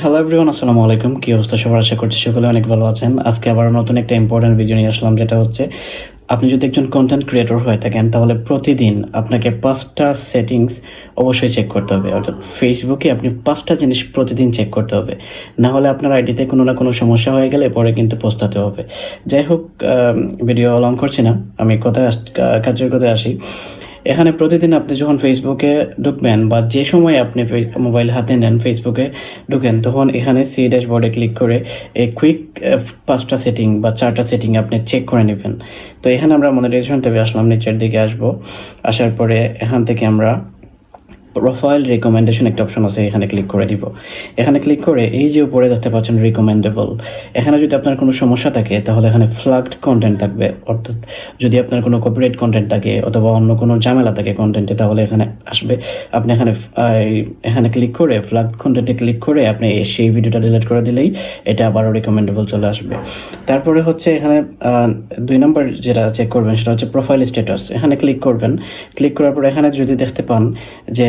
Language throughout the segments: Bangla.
হ্যালো এভরিওয়ান আসসালামু আলাইকুম। কী অবস্থা সবার? আশা করছি সকলে অনেক ভালো আছেন। আজকে আবার নতুন একটা ইম্পর্টেন্ট ভিডিও নিয়ে আসলাম, যেটা হচ্ছে, আপনি যদি একজন কন্টেন্ট ক্রিয়েটর হয়ে থাকেন, তাহলে প্রতিদিন আপনাকে পাঁচটা সেটিংস অবশ্যই চেক করতে হবে। অর্থাৎ ফেসবুকে আপনি পাঁচটা জিনিস প্রতিদিন চেক করতে হবে। না হলে আপনার আইডিতে কোনো না কোনো সমস্যা হয়ে গেলে পরে কিন্তু পস্তাতে হবে। যাই হোক ভিডিও লং করছি না। আমি কথায় কাজের কথায় আসি। এখানে প্রতিদিন আপনি যখন ফেসবুকে ঢুকবেন বা যে সময় আপনি মোবাইল হাতে নেন ফেসবুকে ঢুকেন, তখন এখানে সি ড্যাশবোর্ডে ক্লিক করে এই কুইক পাঁচটা সেটিং বা চারটা সেটিং আপনি চেক করে নেবেন। তো এখানে আমরা মনিটাইজেশন ট্যাবে আসলাম, নিচের দিকে আসব। আসার পরে এখান থেকে আমরা প্রোফাইল রিকমেন্ডেশন একটা অপশন আছে, এখানে ক্লিক করে দিব। এখানে ক্লিক করে এই যে উপরে দেখতে পাচ্ছেন রিকমেন্ডেবল এখানে যদি আপনার কোনো সমস্যা থাকে, তাহলে এখানে ফ্লাগড কন্টেন্ট থাকবে। অর্থাৎ যদি আপনার কোনো কপিরাইট কন্টেন্ট থাকে, অথবা অন্য কোনো ঝামেলা থাকে কন্টেন্টে তাহলে এখানে আসবে। আপনি এখানে এখানে ক্লিক করে ফ্লাগ কন্টেন্টে ক্লিক করে আপনি সেই ভিডিওটা ডিলিট করে দিলেই এটা আবারও রিকমেন্ডেবল চলে আসবে। তারপরে হচ্ছে এখানে দুই নম্বর যেটা চেক করবেন, সেটা হচ্ছে প্রোফাইল স্ট্যাটাস এখানে ক্লিক করবেন। ক্লিক করার পর এখানে যদি দেখতে পান যে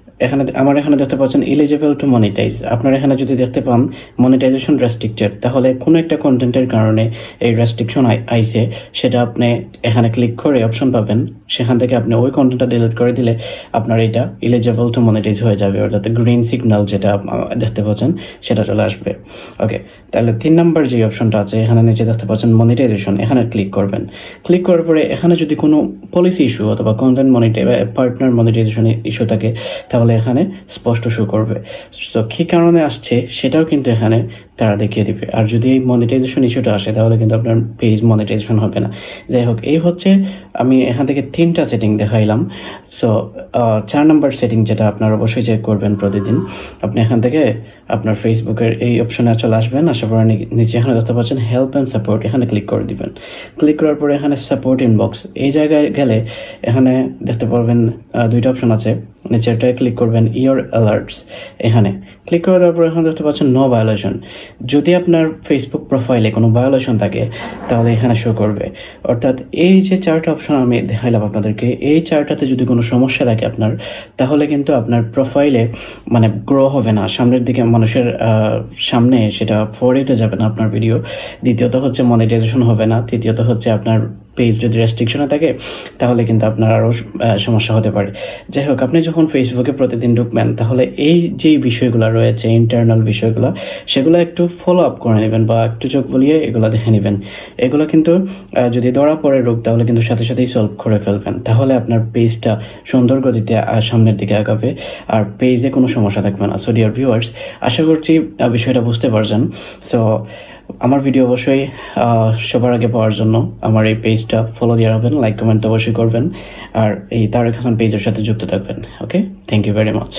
এখানে আমার এখানে দেখতে পাচ্ছেন এলিজিবল টু মনিটাইজ আপনার এখানে যদি দেখতে পান মনিটাইজেশন রেস্ট্রিক্টেড তাহলে কোনো একটা কন্টেন্টের কারণে এই রেস্ট্রিকশন আইসে সেটা আপনি এখানে ক্লিক করে অপশন পাবেন। সেখান থেকে আপনি ওই কন্টেন্টটা ডিলিট করে দিলে আপনার এটা এলিজিবল টু মনিটাইজ হয়ে যাবে, অর্থাৎ গ্রিন সিগন্যাল যেটা দেখতে পাচ্ছেন, সেটা চলে আসবে। ওকে তাহলে তিন নম্বর যে অপশনটা আছে, এখানে নিচে দেখতে পাচ্ছেন মনিটাইজেশন এখানে ক্লিক করবেন। ক্লিক করার পরে এখানে যদি কোনো পলিসি ইস্যু অথবা content monetise partner monetisation issue থাকে, তাহলে এখানে স্পষ্ট শো করবে। সো কী কারণে আসছে সেটাও কিন্তু এখানে তারা দেখিয়ে দিবে। আর যদি এই মনিটাইজেশন ইস্যুটা আসে, তাহলে কিন্তু আপনার পেজ মনিটাইজেশন হবে না। যাই হোক, এই হচ্ছে আমি এখান থেকে তিনটা সেটিং দেখাইলাম। সো চার নম্বর সেটিং যেটা আপনার অবশ্যই চেক করবেন প্রতিদিন। আপনি এখান থেকে আপনার ফেসবুকের এই অপশনে চলে আসবেন। পরে নি- নিচে এখানে দেখতে পাচ্ছেন হেল্প অ্যান্ড সাপোর্ট এখানে ক্লিক করে দিবেন। ক্লিক করার পরে এখানে সাপোর্ট ইনবক্স এই জায়গায় গেলে এখানে দেখতে পারবেন দুইটা অপশন আছে। নিচেরটায় ক্লিক করবেন ইয়োর অ্যালার্টস এখানে ক্লিক করে দেওয়ার পর এখানে দেখতে পাচ্ছেন নো ভায়োলেশন যদি আপনার ফেসবুক প্রোফাইলে কোনো ভায়োলেশন থাকে, তাহলে এখানে শো করবে। অর্থাৎ এই যে চারটা অপশন আমি দেখাইলাম আপনাদেরকে, এই চারটাতে যদি কোনো সমস্যা থাকে আপনার, তাহলে কিন্তু আপনার প্রোফাইলে মানে গ্রো হবে না। সামনের দিকে মানুষের সামনে সেটা ফরওয়ার্ডে যাবে না আপনার ভিডিও দ্বিতীয়ত হচ্ছে মনিটাইজেশন হবে না। তৃতীয়ত হচ্ছে আপনার পেজ যদি রেস্ট্রিকশনে থাকে, তাহলে কিন্তু আপনার আরও সমস্যা হতে পারে। যাই হোক, আপনি যখন ফেসবুকে প্রতিদিন ঢুকবেন, তাহলে এই যেই বিষয়গুলো রয়েছে ইন্টারনাল বিষয়গুলো, সেগুলো একটু ফলো আপ করে নেবেন বা একটু চোখ বলিয়ে এগুলো দেখে নেবেন। এগুলো কিন্তু যদি ধরা পড়ে রোগ, তাহলে কিন্তু সাথে সাথেই সলভ করে ফেলবেন। তাহলে আপনার পেজটা সুন্দর গতিতে সামনের দিকে আগাবে, আর পেজে কোনো সমস্যা থাকবে না। সো ডিয়ার ভিউয়ার্স আশা করছি বিষয়টা বুঝতে পারছেন। সো আমার ভিডিও অবশ্যই সবার আগে পাওয়ার জন্য। আমার এই পেজটা ফলো দিয়ে রাখবেন লাইক কমেন্ট অবশ্যই করবেন। আর এই তারেক হাসান পেজের সাথে যুক্ত থাকবেন okay thank you very much